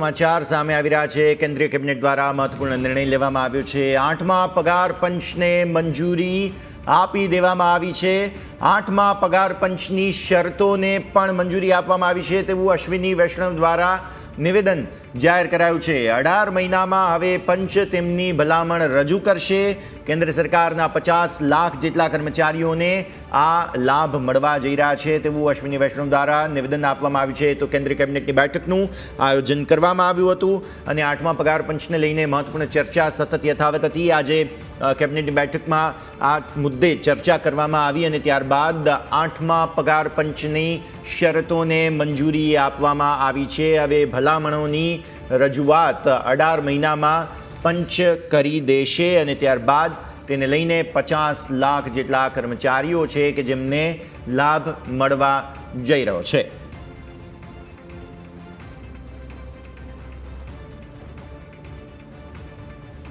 સમાચાર સામે આવી રહ્યા છે. કેન્દ્રીય કેબિનેટ દ્વારા મહત્વપૂર્ણ નિર્ણય લેવામાં આવ્યો છે. આઠમા પગાર પંચને મંજૂરી આપી દેવામાં આવી છે. આઠમા પગાર પંચની શરતોને પણ મંજૂરી આપવામાં આવી છે. તેવું અશ્વિની વૈષ્ણવ દ્વારા નિવેદન જાહેર કરાયું છે. અઢાર મહિનામાં હવે પંચ તેમની ભલામણ રજૂ કરશે. કેન્દ્ર સરકારના પચાસ લાખ જેટલા કર્મચારીઓને આ લાભ મળવા જઈ રહ્યા છે તેવું અશ્વિની વૈષ્ણવ દ્વારા નિવેદન આપવામાં આવ્યું છે. તો કેન્દ્રીય કેબિનેટની બેઠકનું આયોજન કરવામાં આવ્યું હતું અને આઠમા પગાર પંચને લઈને મહત્વપૂર્ણ ચર્ચા સતત યથાવત હતી. આજે કેબિનેટની બેઠકમાં આ મુદ્દે ચર્ચા કરવામાં આવી અને ત્યારબાદ આઠમા પગાર પંચની શરતોને મંજૂરી આપવામાં આવી છે. હવે ભલામણોની રજૂઆત અઢાર મહિનામાં પંચ કરી દેશે અને ત્યારબાદ તેને લઈને પચાસ લાખ જેટલા કર્મચારીઓ છે કે જેમને લાભ મળવા જઈ રહ્યો છે.